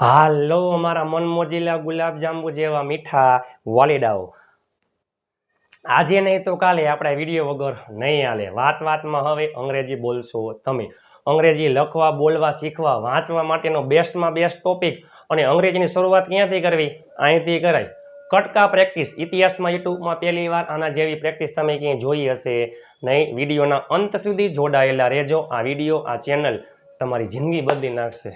હાલો, અમારા મનમોજીલા ગુલાબજાંબુ જેવા મીઠા વાલીડાઓ. આજે નહીં તો કાલે આપણે વીડિયો વગર નહીં હાલે. વાત વાતમાં હવે અંગ્રેજી બોલશો તમે. અંગ્રેજી લખવા, બોલવા, શીખવા, વાંચવા માટેનો બેસ્ટમાં બેસ્ટ ટોપિક અને અંગ્રેજીની શરૂઆત ક્યાંથી કરવી? અહીંથી કરાય. કટકા પ્રેક્ટિસ. ઇતિહાસમાં, યુટ્યુબમાં પહેલી વાર આના જેવી પ્રેક્ટિસ તમે ક્યાંય જોઈ હશે નહીં. વિડીયોના અંત સુધી જોડાયેલા રહેજો. આ વીડિયો, આ ચેનલ તમારી જિંદગી બદલી નાખશે.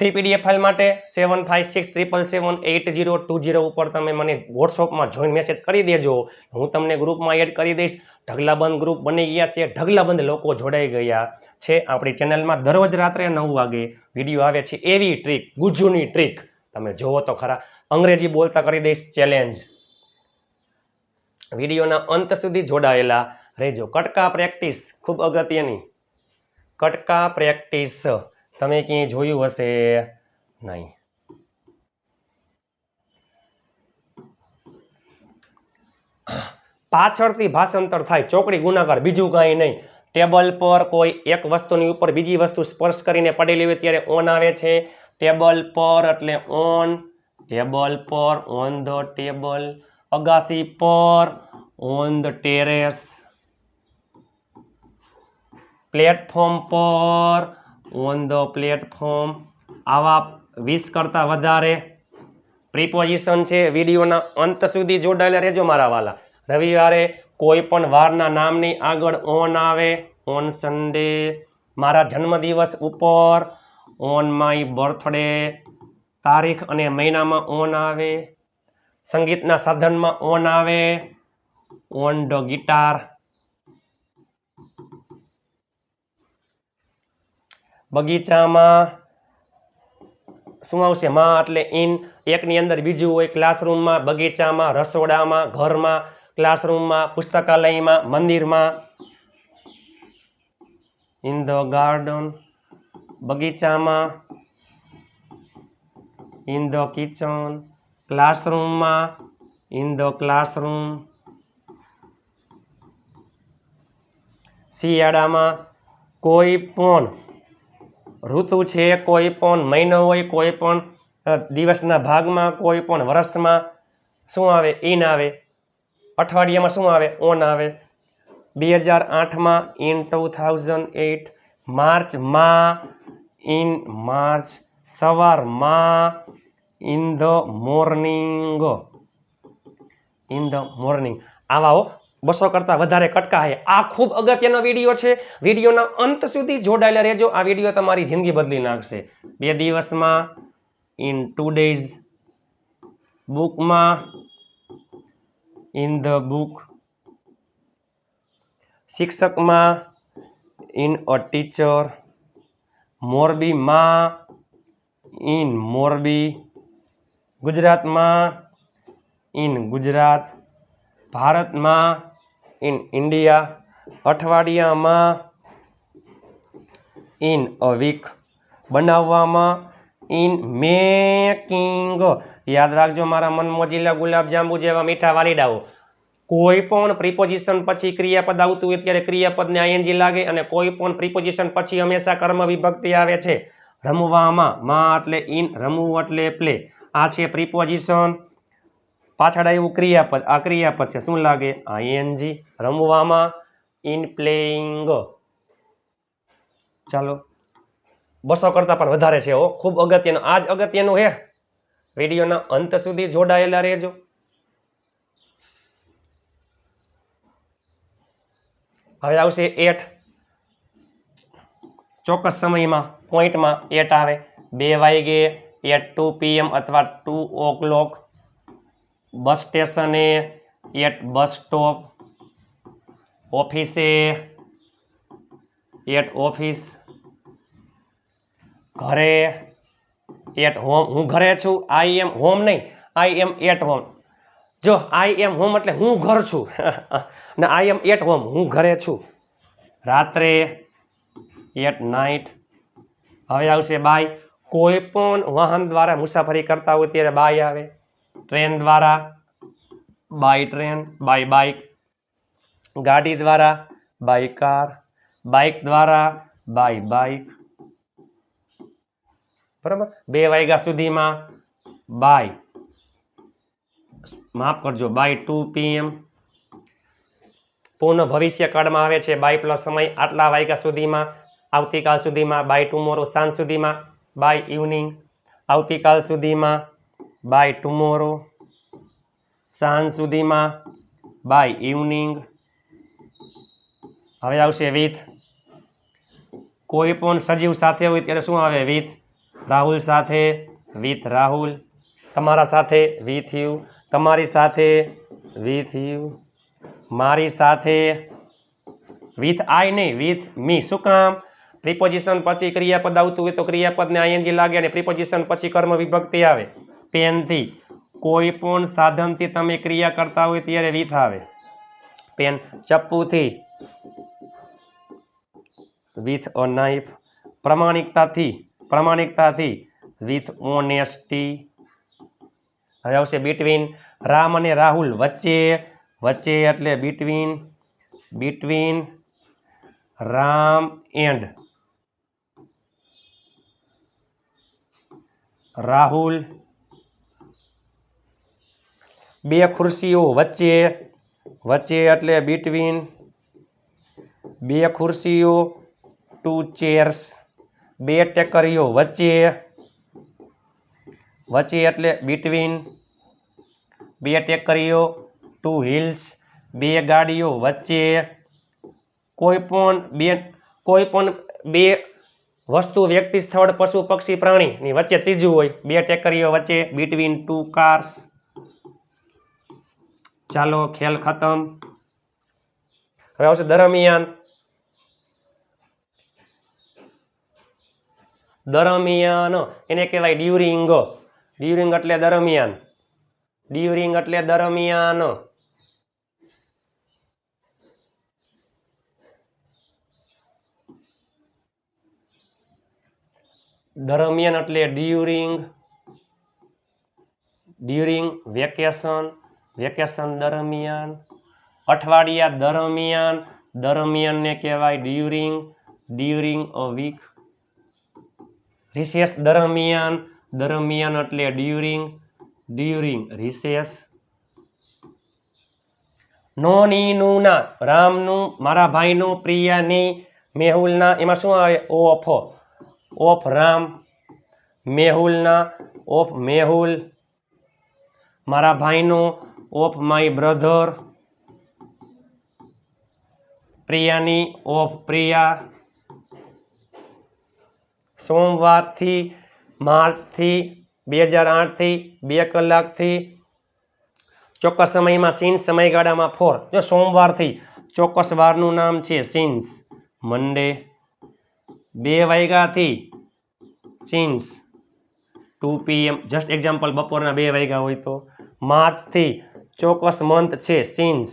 ફ્રી પીડીએફ ફાઇલ માટે seven five six triple seven eight zero two zero ઉપર તમે મને વોટ્સઅપમાં જોઈન મેસેજ કરી દેજો. હું તમને ગ્રુપમાં એડ કરી દઈશ. ઢગલાબંધ ગ્રુપ બની ગયા છે. ઢગલાબંધ લોકો જોડાઈ ગયા છે આપણી ચેનલમાં દરરોજ રાત્રે નવ વાગે. વીડિયો આવે છે એવી ટ્રીક ગુજ્જુની ટ્રીક તમે જુઓ તો ખરા. અંગ્રેજી બોલતા કરી દઈશ ચેલેન્જ વિડીયોના અંત સુધી જોડાયેલા રહેજો. કટકા પ્રેક્ટિસ ખૂબ અગત્યની. કટકા પ્રેક્ટિસ તમે ક્યાંય જોયું હશે? નહીં. પાછળથી ભાષાંતર થાય, ચોકડી ગુણાકાર બીજું કાંઈ નહીં. ટેબલ પર કોઈ એક વસ્તુની ઉપર બીજી વસ્તુ સ્પર્શ કરીને પડેલી હોય ત્યારે ઓન આવે છે. ટેબલ પર એટલે ઓન ટેબલ પર ઓન ધ ટેબલ અગાસી પર ઓન ધ ટેરેસ પ્લેટફોર્મ પર ઓન ધ પ્લેટફોર્મ આવા વીસ કરતાં વધારે પ્રિપોઝિશન છે. વિડીયોના અંત સુધી જોડાયેલા રહેજો મારા વાલા. રવિવારે કોઈ પણ વારના નામની આગળ ઓન આવે. ઓન સન્ડે મારા જન્મદિવસ ઉપર ઓન માય બર્થડે તારીખ અને મહિનામાં ઓન આવે. સંગીતના સાધનમાં ઓન આવે. ઓન ધ ગિટાર બગીચામાં શું આવશે માં એટલે ઇન એકની અંદર બીજું હોય ક્લાસરૂમમાં, બગીચામાં, રસોડામાં, ઘરમાં, ક્લાસરૂમમાં, પુસ્તકાલયમાં, મંદિરમાં. ઇન ધ ગાર્ડન બગીચામાં. ઇન ધ કિચન ક્લાસરૂમમાં. ઇન ધ ક્લાસરૂમ શિયાળામાં કોઈ પણ ઋતુ છે કોઈ પણ, મહિનો હોય કોઈ પણ દિવસના ભાગમાં કોઈ પણ વર્ષમાં શું આવે? ઇન આવે. અઠવાડિયામાં શું આવે? ઓન આવે. બે હજાર આઠમાં ઇન ટુ થાઉઝન્ડ એઇટ માર્ચમાં ઇન માર્ચ સવારમાં in the morning in the morning આવા બસો કરતાં વધારે કટકાય આ ખૂબ અગત્યનો વીડિયો છે. વિડીયોના અંત સુધી જોડાયેલા રહેજો. આ વીડિયો તમારી જિંદગી બદલી નાખશે. બે દિવસમાં ઇન ટુ ડેઝ બુકમાં ઇન ધ બુક શિક્ષકમાં ઇન અ ટીચર મોરબીમાં ઇન મોરબી. ગુજરાતમાં ઇન ગુજરાત. ભારતમાં ઇન ઇન્ડિયા અઠવાડિયામાં ઇન અ વીક બનાવવામાં ઇન મેકિંગ યાદ રાખજો, મારા મનમોજીલા ગુલાબજાંબુ જેવા મીઠા વાલીડાઓ. કોઈ પણ પ્રિપોઝિશન પછી ક્રિયાપદ આવતું હોય ત્યારે ક્રિયાપદને આઈએનજી લાગે અને કોઈ પણ પ્રિપોઝિશન પછી હંમેશા કર્મ વિભક્તિ આવે છે. રમવામાં, માં એટલે ઇન રમવું એટલે પ્લે આ છે પ્રિપોઝિશન પાછળ આવ્યું ક્રિયાપદ આ ક્રિયાપદ છે. શું લાગે? આઈએનજી રમવામાં ઇન પ્લેઇંગ ચાલો. બસો કરતાં પણ વધારે છે હો. ખૂબ અગત્યનું આ જ અગત્યનું હે. વિડીયોના અંત સુધી જોડાયેલા રહેજો. હવે આવશે એટ ચોક્કસ સમયમાં પોઈન્ટમાં એટ આવે. બે વાગે એટ ટુ પીએમ અથવા ટુ ઓ ક્લોક બસ સ્ટેશને, એટ બસ સ્ટોપ, ઓફિસે, એટ ઓફિસ, ઘરે, એટ હોમ. હું ઘરે છું, આઈ એમ હોમ નહીં, આઈ એમ એટ હોમ. જો, આઈ એમ હોમ એટલે હું ઘર છું. ને આઈ એમ એટ હોમ, હું ઘરે છું. રાત્રે એટ નાઇટ. હવે આવશે બાય કોઈ પણ વાહન દ્વારા મુસાફરી કરતા હોય ત્યારે બાય આવે. ટ્રેન દ્વારા, બાય ટ્રેન, બાય બાઇક ગાડી દ્વારા, બાય કાર બાઇક દ્વારા, બાય બાઇક બરાબર? બે વાગ્યા સુધીમાં બાય. માફ કરજો, બાય ટુ પીએમ પૂર્ણ ભવિષ્ય કાળમાં આવે છે, બાય પ્લસ સમય આટલા વાગ્યા સુધીમાં, આવતીકાલ સુધીમાં, બાય ટુમોરો સાંજ સુધીમાં, બાય ઇવનિંગ આવતીકાલ સુધીમાં બાય ટુમોરો સાંજ સુધીમાં બાય ઇવનિંગ હવે આવશે વિથ કોઈ પણ સજીવ સાથે હોય ત્યારે શું આવે? વિથ રાહુલ સાથે વિથ રાહુલ. તમારા સાથે વિથ યુ તમારી સાથે વિથ યુ મારી સાથે વિથ આઈ નહીં વિથ મી શું કામ? પ્રિપોઝિશન પછી ક્રિયાપદ આવતું હોય તો ક્રિયાપદને આઈએનજી લાગે અને પ્રિપોઝિશન પછી કર્મ વિભક્તિ આવે. પેનથી કોઈ પણ સાધનથી તમે ક્રિયા કરતા હોય ત્યારે વિથ આવે. પેન ચપ્પુથી વિથ અ નાઇફ પ્રમાણિકતાથી પ્રમાણિકતાથી વિથ ઓનેસ્ટી હવે આવશે બિટવીન રામ અને રાહુલ વચ્ચે વચ્ચે એટલે between between Ram and Rahul બે ખુરશીઓ વચ્ચે વચ્ચે એટલે બિટવીન બે ખુરશીઓ ટુ ચેર્સ બે ટેકરીઓ વચ્ચે વચ્ચે એટલે બિટવીન બે ટેકરીઓ ટુ હિલ્સ બે ગાડીઓ વચ્ચે, કોઈ પણ બે, કોઈ પણ બે વસ્તુ વ્યક્તિ સ્થળ પશુ, પક્ષી, પ્રાણીની વચ્ચે ત્રીજું હોય, બે ટેકરીઓ વચ્ચે બિટવીન ટુ કાર્સ ચાલો, ખેલ ખતમ. હવે આવશે દરમિયાન. દરમિયાન એને કહેવાય ડ્યુરિંગ ડ્યુરિંગ એટલે દરમિયાન. ડ્યુરિંગ એટલે દરમિયાન. દરમિયાન એટલે ડ્યુરિંગ ડ્યુરિંગ વેકેશન વેકેશન દરમિયાન, અઠવાડિયા દરમિયાન, દરમિયાનને કહેવાય during during a week recess દરમિયાન દરમિયાન એટલે ડ્યુરિંગ ડ્યુરિંગ રિસેસ નોનીનું ની રામનું, મારા ભાઈનું, પ્રિયાની, મેહુલના, એમાં શું આવે? ઓફ. ઓફ રામ, મેહુલના, ઓફ મેહુલ. મારા ભાઈનું ઓફ માય બ્રધર. પ્રિયાની ઓફ પ્રિયા. સોમવારથી માર્ચથી બે હજાર આઠથી બે કલાકથી ચોક્કસ સમયમાં સીન્સ સમયગાળામાં ફોર. જો સોમવારથી ચોક્કસ વારનું નામ છે સીન્સ. મંડે બે વાગ્યાથી since. Two PM just example બપોરના બે વાગ્યા હોય તો. માર્ચથી ચોક્કસ મંથ છે સિન્સ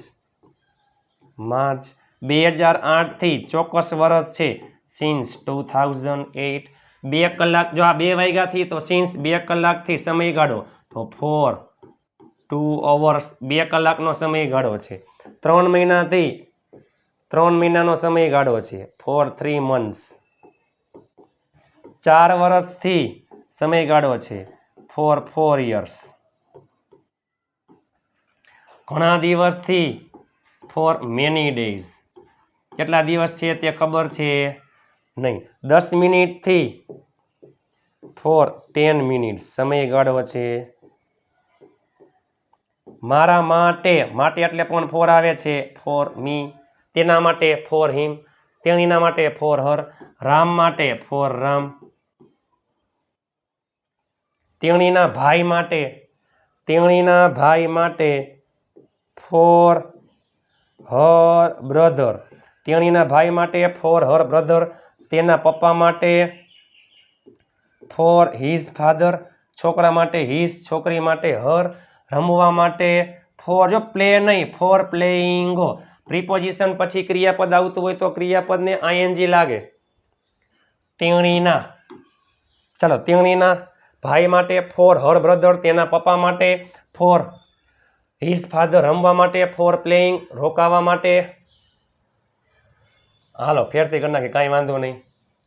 માર્ચ બે હજાર આઠથી ચોક્કસ વર્ષ છે સિન્સ ટુ થાઉઝન્ડ એઇટ બે કલાક, જો આ બે વાગ્યાથી તો સિન્સ બે કલાકથી સમયગાળો તો ફોર ટુ અવર્સ બે કલાકનો સમયગાળો છે. ત્રણ મહિનાથી ત્રણ મહિનાનો સમયગાળો છે. ફોર થ્રી મંથ્સ ચાર વર્ષથી સમયગાળો છે. ફોર ફોર યર્સ ઘણા દિવસથી ફોર મેની ડેઝ કેટલા દિવસ છે તે ખબર છે? નહીં. દસ મિનિટથી ફોર ટેન મિનિટ સમયગાળો છે. મારા માટે માટે એટલે પણ ફોર આવે છે? ફોર મી તેના માટે ફોર હિમ તેણીના માટે ફોર હર રામ માટે ફોર રામ. તેણીના ભાઈ માટે, તેણીના ભાઈ માટે ફોર હર બ્રધર. તેણીના ભાઈ માટે ફોર હર બ્રધર, તેના પપ્પા માટે ફોર હિઝ ફાધર છોકરા માટે હિઝ છોકરી માટે હર, રમવા માટે ફોર. જો પ્લે નહીં, ફોર પ્લેઇંગ પ્રિપોઝિશન પછી ક્રિયાપદ આવતું હોય તો ક્રિયાપદને આઈએનજી લાગે. તેણીના, ચાલો, તેણીના ભાઈ માટે ફોર હર બ્રધર, તેના પપ્પા માટે ફોર હિઝ ફાધર રમવા માટે ફોર પ્લેઇંગ રોકાવા માટે. હાલો, ફેરથી કરી નાખી, કાંઈ વાંધો નહીં.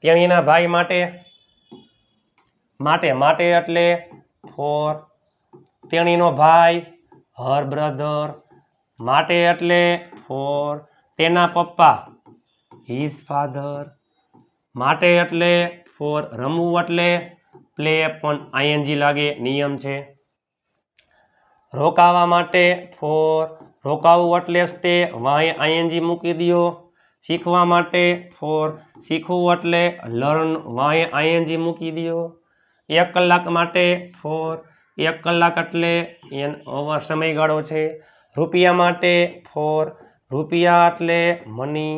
તેણીના ભાઈ માટે માટે માટે એટલે ફોર તેણીનો ભાઈ હર બ્રધર માટે એટલે ફોર તેના પપ્પા હિઝ ફાધર માટે એટલે ફોર રમવું એટલે પ્લે પણ આઈએનજી લાગે, નિયમ છે. રોકાવા માટે ફોર, રોકાવું એટલે સ્ટે વાય આઈએનજી મૂકી દો શીખવા માટે ફોર, શીખવું એટલે લર્ન વાય આઈએનજી મૂકી દો એક કલાક માટે ફોર, એક કલાક એટલે એન ઓવર સમયગાળો છે. રૂપિયા માટે ફોર, રૂપિયા એટલે મની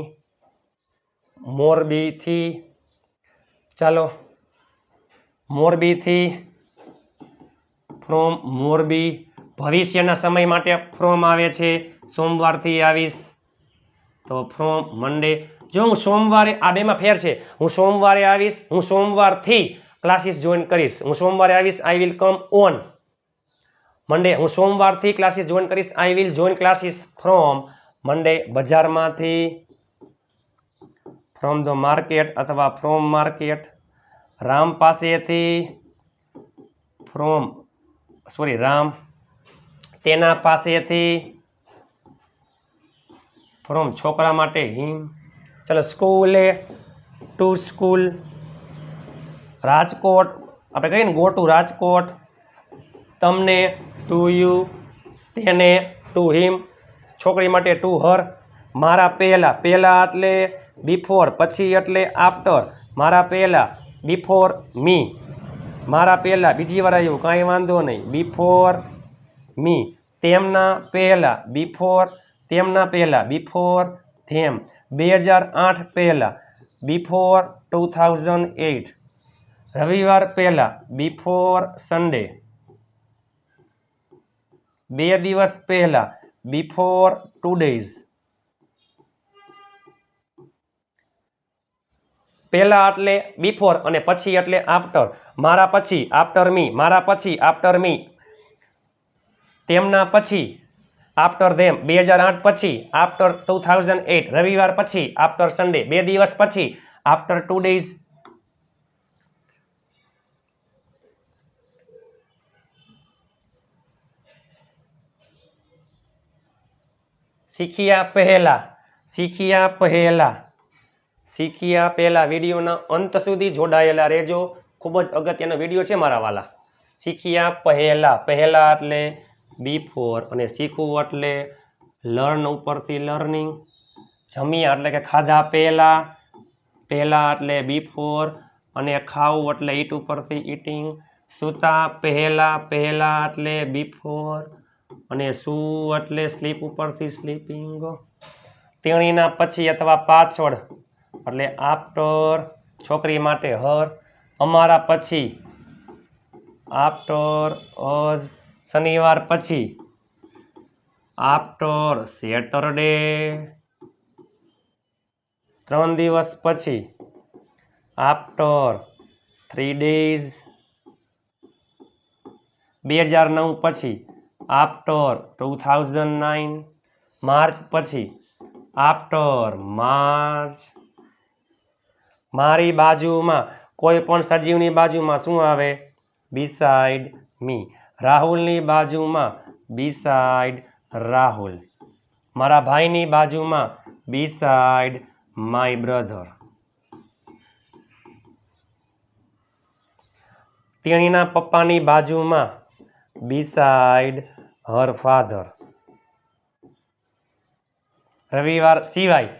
મોરબીથી ચાલો મોરબીથી ફ્રોમ મોરબી ભવિષ્યના સમય માટે ફ્રોમ આવે છે. સોમવારથી આવીશ. તો ફ્રોમ મંડે. જો હું સોમવારે, આ બેમાં ફેર છે. હું સોમવારે આવીશ. હું સોમવારથી ક્લાસીસ જોઈન કરીશ. હું સોમવારે આવીશ. I will come on Monday. હું સોમવારથી ક્લાસીસ જોઈન કરીશ. I will join classes from Monday બજારમાંથી. ફ્રોમ ધ માર્કેટ અથવા ફ્રોમ માર્કેટ રામ પાસેથી. ફ્રોમ સોરી રામ તેના પાસેથી ફ્રોમ છોકરા માટે હિમ. ચલો સ્કૂલે, ટુ સ્કૂલ, રાજકોટ, આપણે કહીએ ને, ગો ટુ રાજકોટ, તમને ટુ યુ, તેને ટુ હિમ, છોકરી માટે ટુ હર, મારા પહેલાં પહેલાં એટલે બિફોર પછી એટલે આફ્ટર મારા પહેલાં બિફોર મી મારા પહેલાં, બીજી વાર આવ્યું, કાંઈ વાંધો નહીં બિફોર મી. તેમના પહેલાં બિફોર તેમના પહેલાં બિફોર ધેમ બે હજાર આઠ પહેલાં બિફોર ટુ થાઉઝન્ડ એઇટ રવિવાર પહેલાં બિફોર સન્ડે બે દિવસ પહેલાં બિફોર ટુ ડેઝ પહેલાં એટલે બિફોર અને પછી એટલે આફ્ટર મારા પછી આફ્ટર મી મારા પછી આફ્ટર મી તેમના પછી આફ્ટર ધેમ બે હજાર આઠ પછી આફ્ટર ટુ થાઉઝન્ડ એટ રવિવાર પછી આફ્ટર સન્ડે બે દિવસ પછી આફ્ટર ટુ ડેઝ શીખ્યા પહેલા શીખ્યા પહેલા શીખ્યા પહેલા વિડીયોના અંત સુધી જોડાયેલા રહેજો. ખૂબ જ અગત્યનો વીડિયો છે મારા વાલા. શીખ્યા પહેલા પહેલા એટલે બિફોર અને શીખવું એટલે લર્ન ઉપરથી લર્નિંગ જમ્યા એટલે કે ખાધા પહેલાં પહેલાં એટલે બિફોર અને ખાવું એટલે ઈટ ઉપરથી ઈટિંગ સૂતા પહેલાં પહેલાં એટલે બિફોર અને સૂ એટલે સ્લીપ ઉપરથી સ્લીપિંગ તેણીના પછી અથવા પાછળ એટલે આફ્ટર છોકરી માટે હર અમારા પછી આફ્ટર અઝ શનિવાર પછી આફ્ટર સેટરડે ત્રણ દિવસ પછી આફ્ટર થ્રી ડેઝ બે હજાર નવ પછી after two thousand nine March પછી આફ્ટર માર્ચ. મારી બાજુમાં કોઈ પણ સજીવની બાજુમાં શું આવે? બિસાઇડ મી રાહુલની બાજુમાં બી સાઈડ રાહુલ. મારા ભાઈની બાજુમાં બી સાઈડ માય બ્રધર તેણીના પપ્પાની બાજુમાં બી સાઈડ હર ફાધર રવિવાર સિવાય,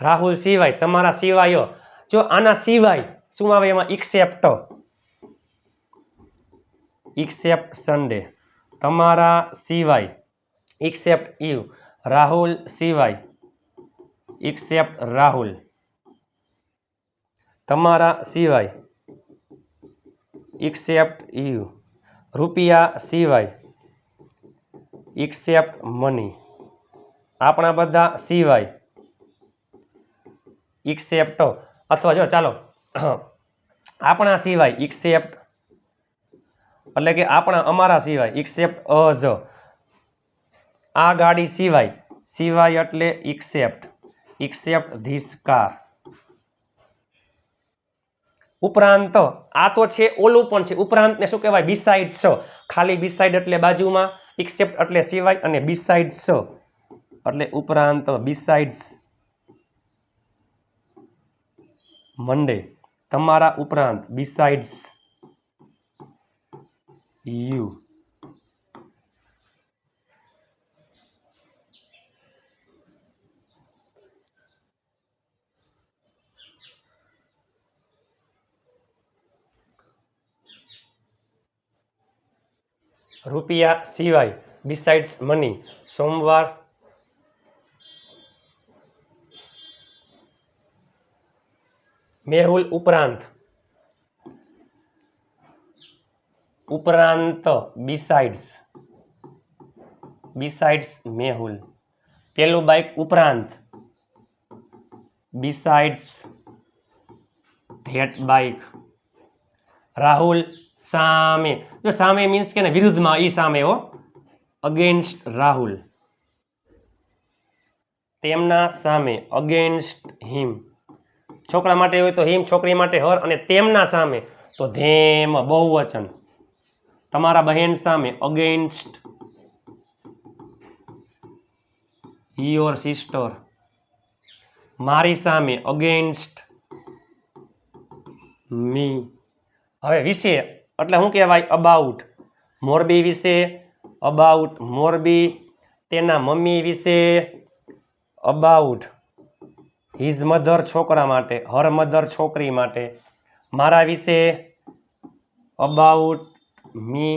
રાહુલ સિવાય, તમારા સિવાયો. જો આના સિવાય શું આવે એમાં ઇક્સેપ્ટ ઇક્સેપ્ટ સન્ડે તમારા સિવાય ઇક્સેપ્ટ યુ રાહુલ સિવાય ઇક્સેપ્ટ રાહુલ તમારા સિવાય ઇક્સેપ્ટ યુ રૂપિયા સિવાય ઇક્સેપ્ટ મની આપણા બધા સિવાય ઇક્સેપ્ટ અથવા જો ચાલો, આપણા સિવાય ઇક્સેપ્ટ એટલે કે આપણા, અમારા સિવાય ઇક્સેપ્ટ અઝ આ ગાડી સિવાય સિવાય એટલે ઇક્સેપ્ટ ઇક્સેપ્ટ ધીસ કાર ઉપરાંત, આ તો છે ઓલું પણ છે. ઉપરાંતને શું કહેવાય? બિસાઇડ સ ખાલી બિસાઇડ એટલે બાજુમાં એક્સેપ્ટ એટલે સિવાય અને બિસાઇડ સ એટલે ઉપરાંત બિસાઇડ્સ મંડે તમારા ઉપરાંત બિસાઇડ્સ યુ રૂપિયા સિવાય બિસાઇડ્સ મની સોમવાર મેહુલ ઉપરાંત ઉપરાંત બિસાઇડ્સ બિસાઇડ્સ મેહુલ. પેલું બાઇક ઉપરાંત. બિસાઇડ્સ ધેટ બાઇક રાહુલ સામે. જો સામે મીન્સ કે વિરુદ્ધમાં એ સામે હો. અગેન્સ્ટ રાહુલ. તેમના સામે અગેન્સ્ટ હિમ છોકરા માટે હોય તો હિમ છોકરી માટે હર, અને તેમના સામે તો ધેમ, બહુવચન. તમારા બહેન સામે અગેન્સ્ટ યોર સિસ્ટર મારી સામે અગેન્સ્ટ મી હવે વિશે, એટલે શું કહેવાય? અબાઉટ મોરબી વિશે અબાઉટ મોરબી. તેના મમ્મી વિશે અબાઉટ હિઝ મધર છોકરા માટે હર મધર છોકરી માટે. મારા વિશે અબાઉટ મી.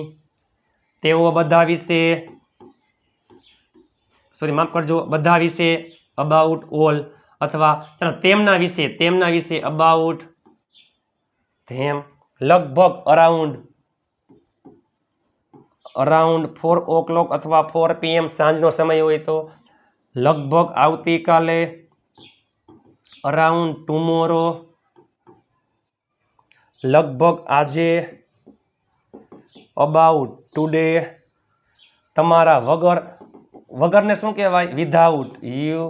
તેઓ બધા વિશે સોરી માફ કરજો, બધા વિશે અબાઉટ ઓલ અથવા, ચાલો, તેમના વિશે તેમના વિશે અબાઉટ ધેમ લગભગ around around four o'clock અથવા ફોર પીએમ સાંજનો સમય હોય તો લગભગ આવતીકાલે અરાઉન્ડ ટુમોરો લગભગ આજે અબાઉટ ટુડે તમારા વગર, વગરને શું કહેવાય? વિધાઉટ યુ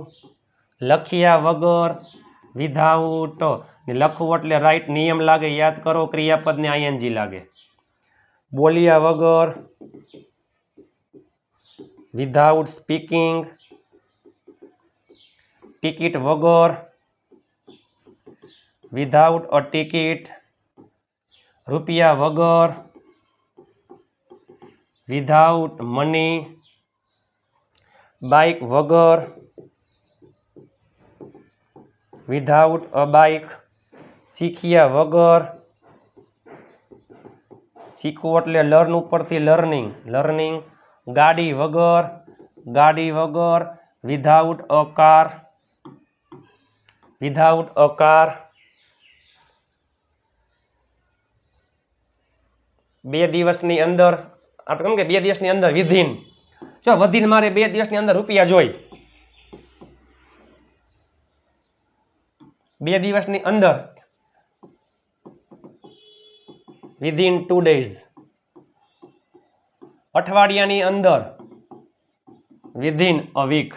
લખ્યા વગર વિધાઉટ લખવું એટલે રાઈટ નિયમ લાગે, યાદ કરો, ક્રિયાપદને આઈએનજી લાગે. બોલ્યા વગર વિધાઉટ સ્પીકિંગ ટિકિટ વગર વિધાઉટ અ ટિકિટ રૂપિયા વગર વિધાઉટ મની બાઇક વગર વિધાઉટ અ બાઇક શીખ્યા વગર. શીખવું એટલે લર્ન ઉપરથી લર્નિંગ લર્નિંગ ગાડી વગર ગાડી વગર without a car without a car બે દિવસની અંદર આપણે કેમ કે બે દિવસની અંદર વિધિન. જો વધીને મારે બે દિવસની અંદર રૂપિયા જોઈ. બે દિવસની અંદર વિધિન ટુ ડેઝ. અઠવાડિયાની અંદર વિધિન અ વીક.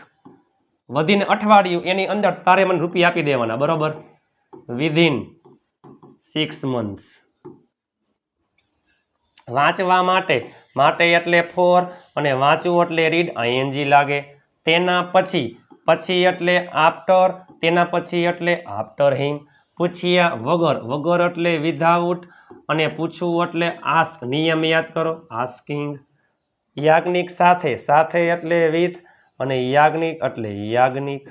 વધીને અઠવાડિયું, એની અંદર તારે મને રૂપિયા આપી દેવાના, બરોબર? વિધિન સિક્સ મંથ્સ વાંચવા માટે માટે એટલે ફોર અને વાંચવું એટલે રીડ આઈએનજી લાગે. તેના પછી પછી એટલે આફ્ટર, તેના પછી એટલે આફ્ટર હિમ. પૂછ્યા વગર વગર એટલે વિધાઉટ અને પૂછવું એટલે આસ્ક નિયમ યાદ કરો આસ્કિંગ યાજ્ઞિક સાથે સાથે એટલે વિથ અને યાજ્ઞિક એટલે યાજ્ઞિક.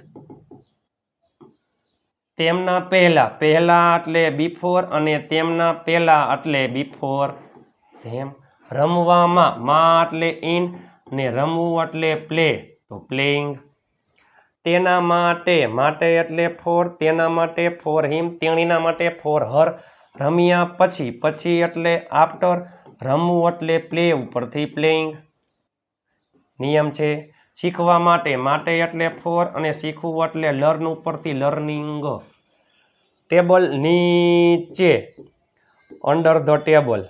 તેમના પહેલા પહેલા એટલે બિફોર અને તેમના પહેલા એટલે બિફોર ધેમ રમવામાં માં એટલે ઇન ને રમવું એટલે પ્લે. તો પ્લેઇંગ તેના માટે માટે એટલે ફોર, તેના માટે ફોર હિમ, તેણીના માટે ફોર હર. રમ્યા પછી પછી એટલે આફ્ટર. રમવું એટલે પ્લે ઉપરથી પ્લેઇંગ નિયમ છે. શીખવા માટે માટે એટલે ફોર અને શીખવું એટલે લર્ન ઉપરથી લર્નિંગ. ટેબલ નીચે. Under the table.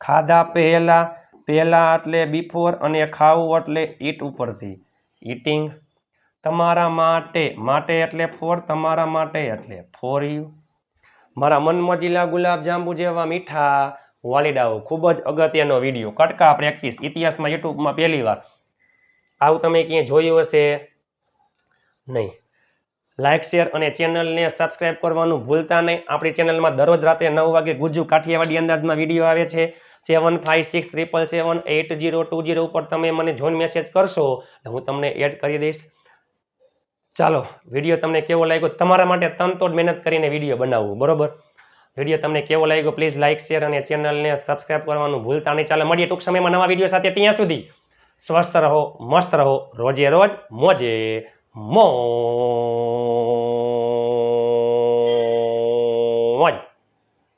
ખાધા પહેલા પહેલા એટલે બિફોર અને ખાવું એટલે ઈટ ઉપરથી. ઈટિંગ તમારા માટે માટે એટલે ફોર તમારા માટે એટલે ફોર યુ મારા મનમજીલા ગુલાબજાંબુ જેવા મીઠા વાલીડાઓ, ખૂબ જ અગત્યનો વીડિયો. કટકા પ્રેક્ટિસ ઇતિહાસમાં યુટ્યુબમાં પહેલી વાર આવું તમે ક્યાંય જોયું હશે? નહીં. લાઇક શેર અને ચેનલને સબસ્ક્રાઇબ કરવાનું ભૂલતા નહીં. આપણી ચેનલમાં દરરોજ રાત્રે નવ વાગે ગુજુ કાઠિયાવાડી અંદાજમાં વીડિયો આવે છે. Seven five six triple seven eight zero two zero ઉપર તમે મને જોઈન મેસેજ કરશો હું તમને એડ કરી દઈશ. ચાલો વીડિયો તમને કેવો લાગ્યો? તમારા માટે તનતોડ મહેનત કરીને વીડિયો બનાવવું બરોબર? વીડિયો તમને કેવો લાગ્યો? પ્લીઝ લાઇક શેર અને ચેનલને સબસ્ક્રાઇબ કરવાનું ભૂલતા નહીં. ચાલો, મળીએ ટૂંક સમયમાં નવા વીડિયો સાથે. ત્યાં સુધી સ્વસ્થ રહો, મસ્ત રહો, રોજે રોજ મોજે. મોજ